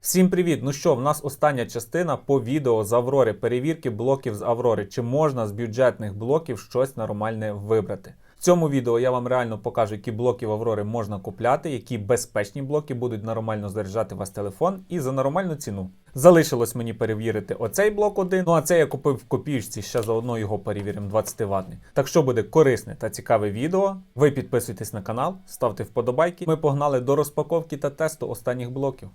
Всім привіт! Ну що, в нас остання частина по відео з Аврори, перевірки блоків з Аврори. Чи можна з бюджетних блоків щось нормальне вибрати? В цьому відео я вам реально покажу, які блоки в Аврори можна купляти, які безпечні блоки будуть нормально заряджати вас телефон і за нормальну ціну. Залишилось мені перевірити оцей блок один. Ну а це я купив в копійці, ще заодно його перевіримо 20 ватний. Так що буде корисне та цікаве відео. Ви підписуйтесь на канал, ставте вподобайки. Ми погнали до розпаковки та тесту останніх блоків.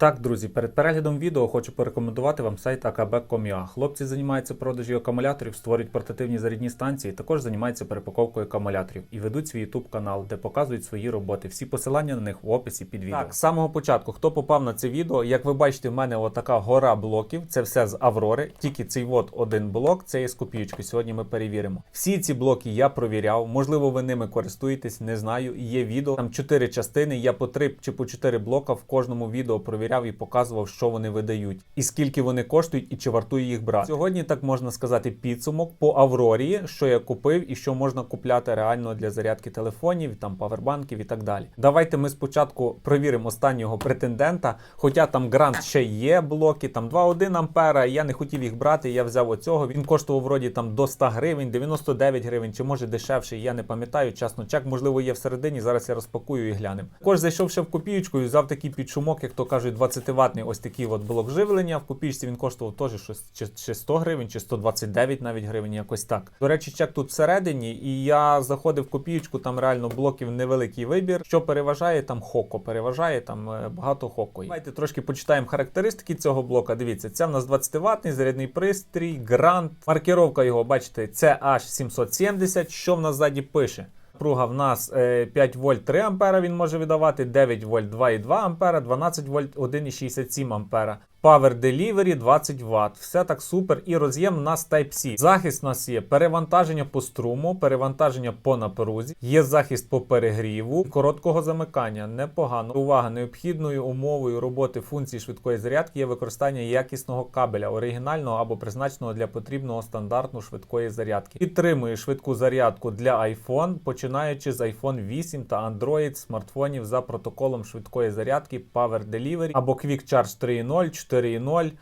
Так, друзі, перед переглядом відео хочу порекомендувати вам сайт akb.com.ua. Хлопці займаються продажі акумуляторів, створюють портативні зарядні станції, також займаються перепаковкою акумуляторів і ведуть свій YouTube канал, де показують свої роботи. Всі посилання на них в описі під відео. Так, з самого початку, хто попав на це відео, як ви бачите, в мене отака гора блоків. Це все з Аврори. Тільки цей от один блок, це є з копійочки. Сьогодні ми перевіримо. Всі ці блоки я провіряв. Можливо, ви ними користуєтесь, не знаю. Є відео. Там чотири частини. Я по три чи по чотири блока в кожному відео провіряв і показував, що вони видають, і скільки вони коштують, і чи вартує їх брати. Сьогодні так можна сказати підсумок по Аврорі, що я купив і що можна купляти реально для зарядки телефонів, там павербанків і так далі. Давайте ми спочатку провіримо останнього претендента. Хоча там грант ще є блоки, там 2,1 ампера. Я не хотів їх брати. Я взяв оцього. Він коштував вроді там до 100 гривень, 99 гривень, чи може дешевше. Я не пам'ятаю. Чесно, чек можливо є всередині. Зараз я розпакую і глянемо. Також зайшов ще в копійку і взяв такий підшумок, як то кажуть, 20 ватний ось такий от блок живлення. В копійці він коштував теж щось чи, чи 100 гривень, чи 129 навіть гривень, якось так. До речі, чек тут всередині, і я заходив в копійку, там реально блоків невеликий вибір. Що переважає, там хоко переважає, там е, багато хоко. Давайте трошки почитаємо характеристики цього блока. Дивіться, це в нас 20 ватний зарядний пристрій, грант. Маркіровка його, бачите, це аж 770. Що в нас ззаді пише? Напруга в нас е, 5 вольт 3 ампера він може видавати, 9 вольт 2,2 ампера, 12 вольт 1,67 ампера. Power Delivery 20 Вт. Все так супер. І роз'єм у нас Type-C. Захист у нас є перевантаження по струму, перевантаження по напрузі, є захист по перегріву, короткого замикання. Непогано. Увага, необхідною умовою роботи функції швидкої зарядки є використання якісного кабеля, оригінального або призначеного для потрібного стандартну швидкої зарядки. Підтримує швидку зарядку для iPhone, починаючи з iPhone 8 та Android смартфонів за протоколом швидкої зарядки Power Delivery або Quick Charge 3.0. 4.0,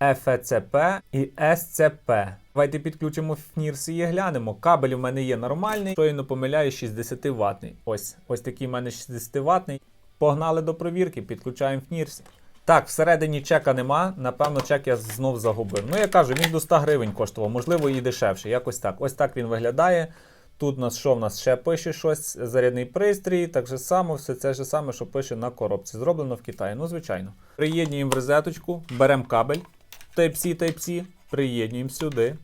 FECP і SCP. Давайте підключимо FNIRS і глянемо. Кабель у мене є нормальний, що я не помиляю, 60 ватний. Ось ось такий у мене 60 ватний. Погнали до провірки, підключаємо FNIRS. Так, всередині чека нема. Напевно, чек я знов загубив. Ну, я кажу, він до 100 гривень коштував, можливо, і дешевше. Якось так. Ось так він виглядає. Тут у нас що в нас ще пише щось, зарядний пристрій, так же само, все це ж саме, що пише на коробці. Зроблено в Китаї, ну звичайно. Приєднуємо в розеточку, беремо кабель Type-C, Type-C, приєднуємо сюди.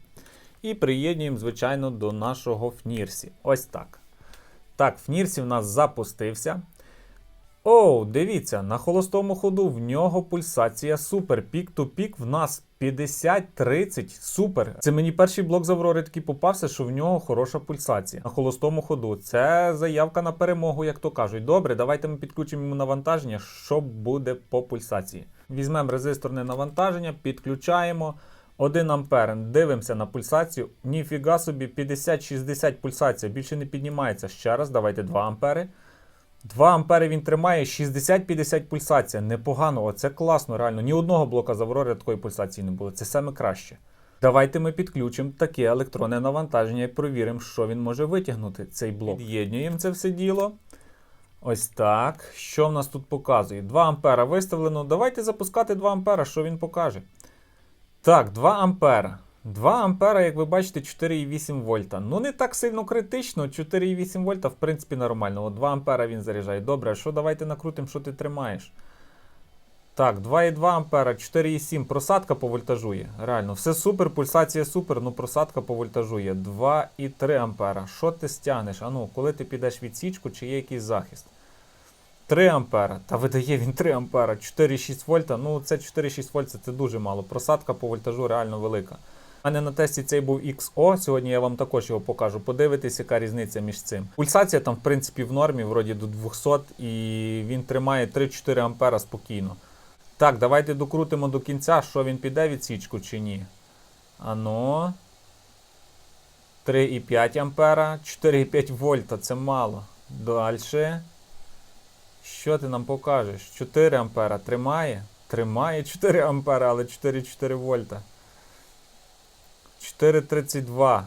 І приєднуємо, звичайно, до нашого фнірсі. Ось так. Так, фнірсі в нас запустився. Оу, дивіться, на холостому ходу в нього пульсація супер. Пік-то-пік в нас 50-30. Супер. Це мені перший блок з Аврори такий попався, що в нього хороша пульсація на холостому ходу. Це заявка на перемогу, як то кажуть. Добре, давайте ми підключимо йому навантаження, що буде по пульсації. Візьмемо резисторне навантаження, підключаємо. 1 ампер. Дивимося на пульсацію. Ніфіга собі, 50-60 пульсація. Більше не піднімається. Ще раз, давайте 2 ампери. 2 ампери він тримає, 60-50 пульсація. Непогано, оце класно, реально. Ні одного блока з Аврори такої пульсації не було. Це саме краще. Давайте ми підключимо таке електронне навантаження і провіримо, що він може витягнути. Цей блок. Під'єднуємо це все діло. Ось так. Що в нас тут показує? 2 ампера виставлено. Давайте запускати 2 ампера, що він покаже. Так, 2 ампера. 2 ампера, як ви бачите, 4,8 вольта. Ну, не так сильно критично. 4,8 вольта, в принципі, нормально. От 2 ампера він заряджає. Добре, що давайте накрутимо, що ти тримаєш? Так, 2,2 ампера, 4,7. Просадка по вольтажу є. Реально, все супер, пульсація супер, ну просадка по вольтажу є. 2,3 ампера. Що ти стягнеш? Ану, коли ти підеш відсічку, чи є якийсь захист? 3 ампера. Та видає він 3 ампера. 4,6 вольта. Ну, це 4,6 вольта, це дуже мало. Просадка по вольтажу реально велика. У мене на тесті цей був XO, сьогодні я вам також його покажу. Подивитись, яка різниця між цим. Пульсація там, в принципі, в нормі, вроді до 200, і він тримає 3-4 ампера спокійно. Так, давайте докрутимо до кінця, що він піде відсічку чи ні. Ано. 3,5 ампера, 4,5 вольта, це мало. Далі. Що ти нам покажеш? 4 ампера тримає? Тримає 4 ампера, але 4,4 вольта. 4,32.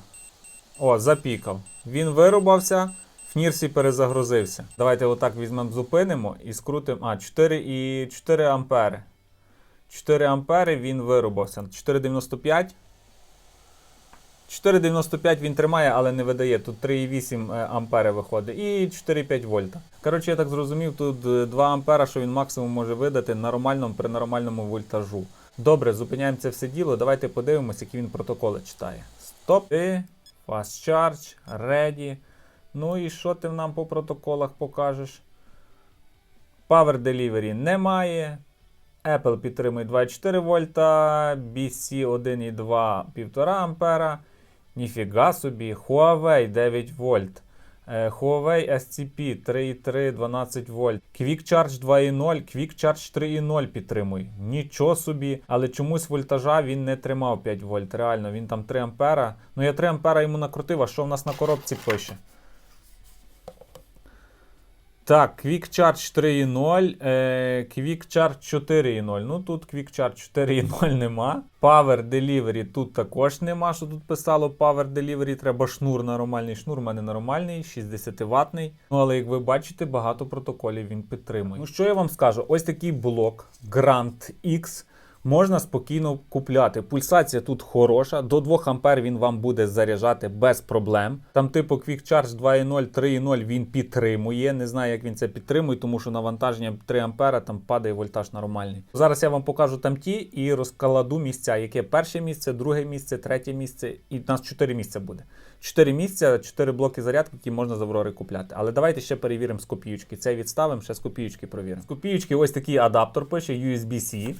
О, запікав. Він вирубався, в Нірсі перезагрузився. Давайте отак візьмемо, зупинимо і скрутимо. А, 4 і 4 ампери. 4 ампери він вирубався. 4,95. 4,95 він тримає, але не видає. Тут 3,8 е, ампери виходить. І 4,5 вольта. Коротше, я так зрозумів, тут е, 2 ампера, що він максимум може видати нормальному при нормальному вольтажу. Добре, зупиняємо це все діло. Давайте подивимося, які він протоколи читає. Стоп. І Fast Charge, Ready. Ну і що ти нам по протоколах покажеш? Power Delivery немає. Apple підтримує 2,4 вольта, BC 1,2 1,5 ампера. Ніфіга собі. Huawei 9 вольт. Е, Huawei SCP 3,3 12 вольт. Quick Charge 2.0, Quick Charge 3.0 підтримує. Нічого собі. Але чомусь вольтажа він не тримав 5 вольт. Реально, він там 3 ампера. Ну я 3 ампера йому накрутив, а що в нас на коробці пише? Так, Quick Charge 3.0, е, Quick Charge 4.0. Ну тут Quick Charge 4.0 нема. Power Delivery тут також нема. Що тут писало Power Delivery, треба шнур нормальний. Шнур у мене нормальний, 60 ватний. Ну але як ви бачите, багато протоколів він підтримує. Ну що я вам скажу? Ось такий блок Grand X. Можна спокійно купляти. Пульсація тут хороша. До 2 ампер він вам буде заряджати без проблем. Там, типу, Quick Charge 2.0, 3.0 він підтримує. Не знаю, як він це підтримує, тому що навантаження 3 ампера там падає вольтаж нормальний. Зараз я вам покажу там ті і розкладу місця, яке перше місце, друге місце, третє місце, і в нас 4 місця буде. 4 місця, 4 блоки зарядки, які можна з Аврори купляти. Але давайте ще перевіримо з копійочки. Це відставимо, ще з копійочки провіримо. З копійочки ось такий адаптер пише USB-C.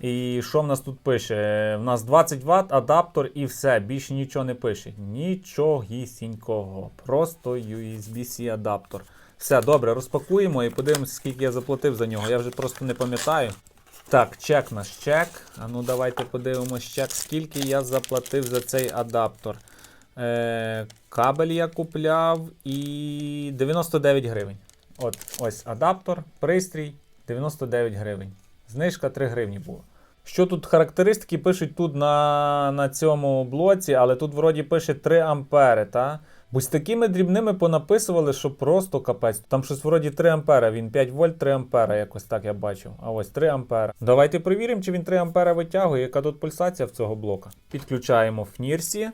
І що в нас тут пише? В нас 20 Вт, адаптер і все. Більше нічого не пише. Нічогісінького. Просто USB-C адаптер. Все, добре, розпакуємо і подивимося, скільки я заплатив за нього. Я вже просто не пам'ятаю. Так, чек наш чек. А ну давайте подивимось чек, скільки я заплатив за цей адаптер. Е, кабель я купляв і 99 гривень. От, ось адаптер, пристрій 99 гривень. Знижка 3 гривні була. Що тут характеристики пишуть тут на, на цьому блоці, але тут вроді пише 3 ампери, та? Бо з такими дрібними понаписували, що просто капець. Там щось вроді 3 ампера, він 5 вольт 3 ампера, якось так я бачив. А ось 3 ампера. Давайте перевіримо, чи він 3 ампера витягує, яка тут пульсація в цього блока. Підключаємо фнірсі.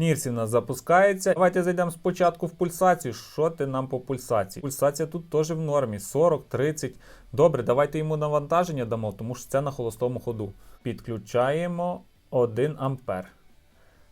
Фнірсі в нас запускається. Давайте зайдемо спочатку в пульсацію. Що ти нам по пульсації? Пульсація тут теж в нормі. 40, 30. Добре, давайте йому навантаження дамо, тому що це на холостому ходу. Підключаємо 1 ампер.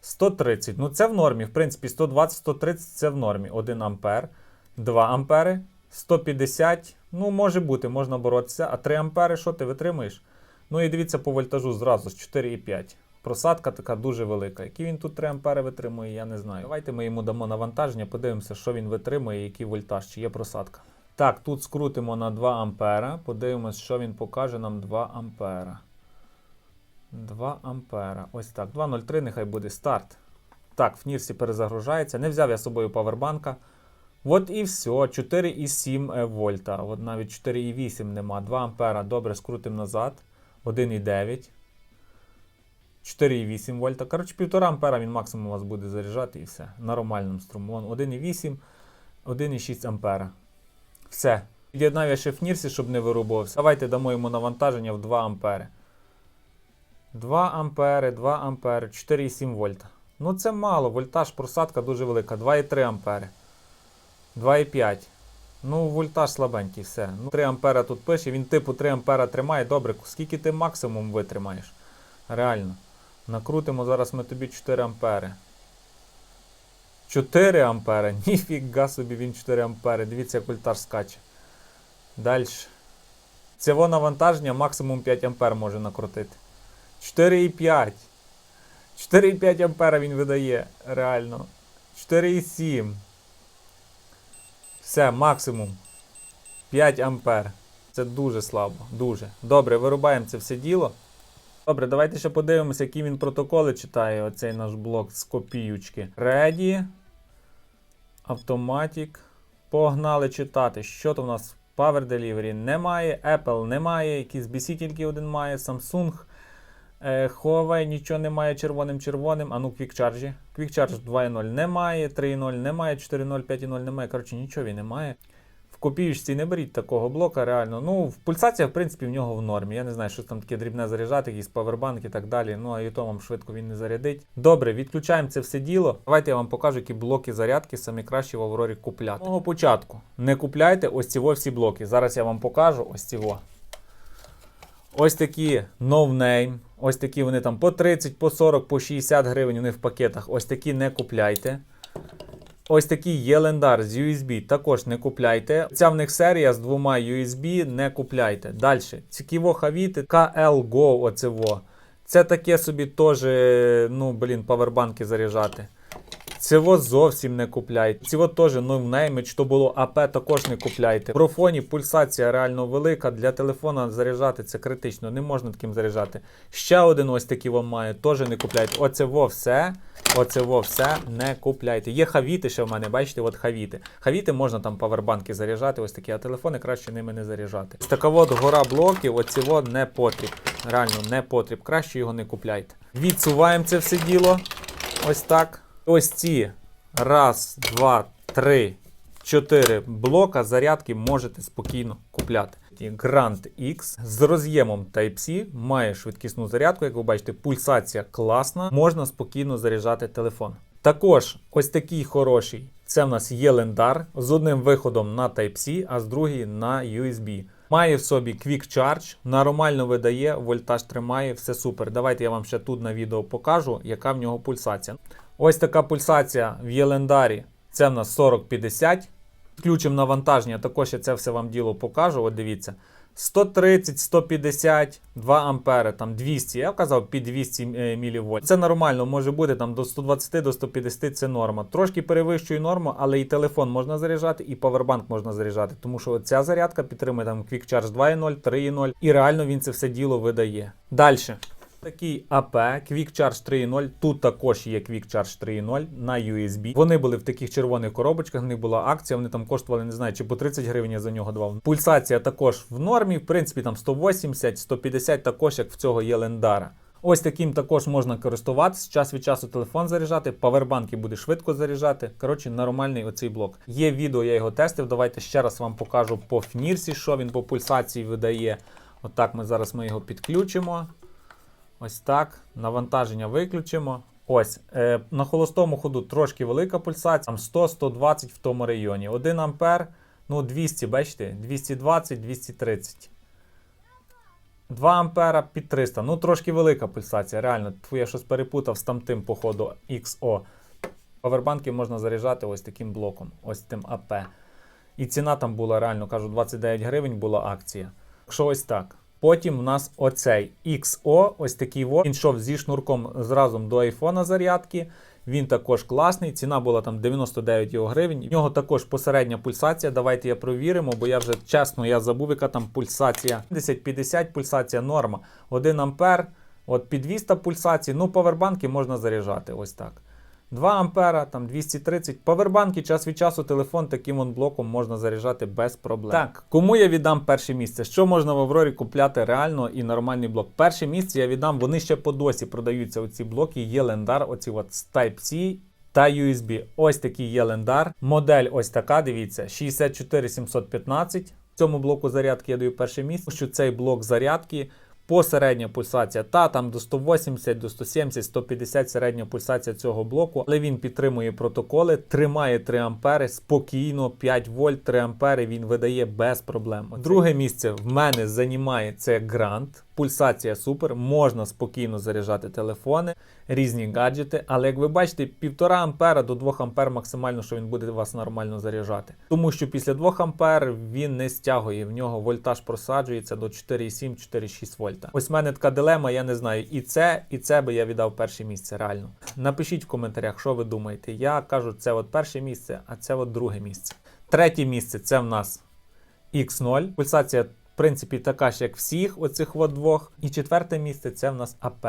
130. Ну це в нормі. В принципі, 120-130 це в нормі. 1 ампер. 2 ампери. 150. Ну, може бути, можна боротися. А 3 ампери, що ти витримуєш? Ну і дивіться по вольтажу зразу з 4,5. Просадка така дуже велика. Які він тут 3 ампери витримує, я не знаю. Давайте ми йому дамо навантаження, подивимося, що він витримує, який вольтаж, чи є просадка. Так, тут скрутимо на 2 ампера. Подивимось, що він покаже нам 2 ампера. 2 ампера. Ось так. 2.03, нехай буде старт. Так, в Нірсі перезагружається. Не взяв я з собою павербанка. От і все. 4,7 вольта. От навіть 4,8 нема. 2 ампера. Добре, скрутимо назад. 1,9. 4,8 вольта. Коротше, 1,5 ампера він максимум у вас буде заряджати і все. На нормальному струму. 1,8, 1,6 ампера. Все. Під'єднав я ще в Нірсі, щоб не вирубувався. Давайте дамо йому навантаження в 2 ампери. 2 ампери, 2 ампери, 4,7 вольта. Ну це мало, вольтаж просадка дуже велика. 2,3 ампери. 2,5. Ну, вольтаж слабенький, все. Ну, 3 ампера тут пише, він типу 3 ампера тримає. Добре, скільки ти максимум витримаєш? Реально. Накрутимо зараз ми тобі 4 ампери. 4 ампери. Ніфіга собі він 4 ампери. Дивіться, як вольтаж скаче. Далі. Цього навантаження максимум 5 ампер може накрутити. 4,5. 4,5 ампера він видає. Реально. 4,7. Все, максимум. 5 ампер. Це дуже слабо. Дуже. Добре, вирубаємо це все діло. Добре, давайте ще подивимося, які він протоколи читає, оцей наш блок з копіючки. Ready. Automatic. Погнали читати. Що то в нас? Power Delivery немає, Apple немає, якийсь BC тільки один має, Samsung, е, Huawei нічого немає червоним-червоним. А ну Quick Charge. Quick Charge 2.0 немає, 3.0 немає, 4.0, 5.0 немає. Коротше, нічого він немає. В копіючці не беріть такого блока, реально. Ну, пульсація, в принципі, в нього в нормі. Я не знаю, що там таке дрібне заряджати, якийсь павербанк і так далі. Ну, а і то вам швидко він не зарядить. Добре, відключаємо це все діло. Давайте я вам покажу, які блоки зарядки самі кращі в Аврорі купляти. З Мого початку. Не купляйте ось ці всі блоки. Зараз я вам покажу ось ці во. Ось такі no name. Ось такі вони там по 30, по 40, по 60 гривень вони в пакетах. Ось такі не купляйте. Ось такий є лендар з USB, також не купляйте. Ця в них серія з двома USB, не купляйте. Далі. Ці ківо хавіти, KL Go, оце во. Це таке собі теж, ну, блін, павербанки заряджати. Цього зовсім не купляйте. Цього теж ноунейми, чи то було АП, також не купляйте. В профоні пульсація реально велика. Для телефона заряджати це критично, не можна таким заряджати. Ще один ось такий вам має, теж не купляйте. Оце во все. Оце во все не купляйте. Є хавіти ще в мене, бачите, от хавіти. Хавіти можна там павербанки заряджати, ось такі, а телефони краще ними не заряджати. Ось така от гора блоків, оці во не потріб. Реально не потріб. Краще його не купляйте. Відсуваємо це все діло. Ось так. Ось ці раз, два, три, чотири блока зарядки можете спокійно купляти. Grand X з роз'ємом Type-C має швидкісну зарядку. Як ви бачите, пульсація класна, можна спокійно заряджати телефон. Також ось такий хороший. Це в нас є лендар з одним виходом на Type-C, а з другий на USB. Має в собі Quick Charge, нормально видає, вольтаж тримає, все супер. Давайте я вам ще тут на відео покажу, яка в нього пульсація. Ось така пульсація в Єлендарі. Це в нас 4050. Включимо навантаження, також я це все вам діло покажу. От дивіться. 130, 150, 2 ампери, там 200, я вказав під 200 мВ. Це нормально, може бути там до 120 до 150 це норма. Трошки перевищує норму, але і телефон можна заряджати, і павербанк можна заряджати. Тому що ця зарядка підтримує там Quick Charge 2.0, 3.0, і реально він це все діло видає. Далі. Такий АП Quick Charge 3.0. Тут також є Quick Charge 3.0 на USB. Вони були в таких червоних коробочках, в них була акція, вони там коштували, не знаю, чи по 30 гривень я за нього давав. Пульсація також в нормі, в принципі, там 180, 150, також як в цього є лендара. Ось таким також можна користуватися. Час від часу телефон заряджати, павербанки буде швидко заряджати. Коротше, нормальний оцей блок. Є відео, я його тестив. Давайте ще раз вам покажу по фнірсі, що він по пульсації видає. Отак ми зараз ми його підключимо. Ось так. Навантаження виключимо. Ось, е, на холостому ходу трошки велика пульсація, там 100-120 в тому районі. 1 ампер, ну 200, бачите, 220-230. 2 ампера під 300. Ну, трошки велика пульсація, реально. Тьфу, я щось перепутав з тамтим, походу, XO. Павербанки можна заряджати ось таким блоком, ось тим АП. І ціна там була реально, кажу, 29 гривень була акція. Якщо ось так. Потім в нас оцей XO, ось такий во. Він йшов зі шнурком зразу до айфона зарядки. Він також класний. Ціна була там 99 його гривень. В нього також посередня пульсація. Давайте я провіримо, бо я вже чесно я забув, яка там пульсація. 50-50 пульсація норма. 1 ампер. От під 200 пульсацій. Ну, павербанки можна заряджати. Ось так. 2 ампера, там 230. Павербанки час від часу телефон таким вон блоком можна заряджати без проблем. Так, кому я віддам перше місце? Що можна в Аврорі купляти реально і нормальний блок? Перше місце я віддам, вони ще по досі продаються оці блоки. Є лендар, оці от з Type-C та USB. Ось такий є лендар. Модель ось така, дивіться, 64715. В цьому блоку зарядки я даю перше місце, що цей блок зарядки. Посередня пульсація, та там до 180, до 170, 150 середня пульсація цього блоку, але він підтримує протоколи, тримає 3 ампери, спокійно, 5 вольт, 3 ампери він видає без проблем. Друге місце в мене займає це Grand. Пульсація супер, можна спокійно заряджати телефони, різні гаджети, але як ви бачите, 1,5 ампера до 2 ампер максимально, що він буде вас нормально заряджати. Тому що після 2 ампер він не стягує, в нього вольтаж просаджується до 4,7-4,6 вольта. Ось в мене така дилема, я не знаю, і це, і це би я віддав перше місце, реально. Напишіть в коментарях, що ви думаєте. Я кажу, це от перше місце, а це от друге місце. Третє місце це в нас X0. Пульсація принципі, така ж, як всіх оцих от двох. І четверте місце це в нас АП.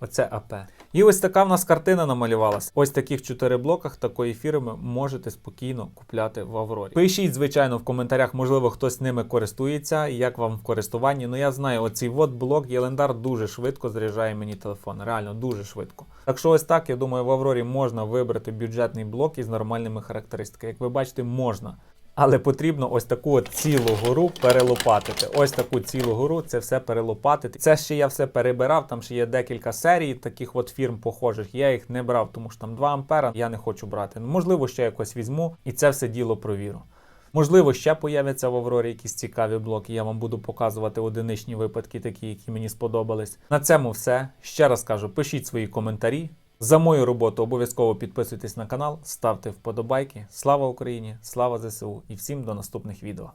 Оце АП. І ось така в нас картина намалювалась. Ось таких чотири блоках такої фірми можете спокійно купляти в Аврорі. Пишіть, звичайно, в коментарях, можливо, хтось ними користується, як вам в користуванні. Ну я знаю, оцей вот блок Єлендар дуже швидко заряджає мені телефон. Реально дуже швидко. Так що ось так, я думаю, в Аврорі можна вибрати бюджетний блок із нормальними характеристиками. Як ви бачите, можна. Але потрібно ось таку от цілу гору перелопатити. Ось таку цілу гору, це все перелопатити. Це ще я все перебирав. Там ще є декілька серій таких от фірм похожих. Я їх не брав, тому що там 2 ампера я не хочу брати. Ну, можливо, ще якось візьму і це все діло провіру. Можливо, ще появляться в Аврорі якісь цікаві блоки. Я вам буду показувати одиничні випадки, такі, які мені сподобались. На цьому все. Ще раз кажу, пишіть свої коментарі. За мою роботу обов'язково підписуйтесь на канал, ставте вподобайки. Слава Україні! Слава ЗСУ і всім до наступних відео.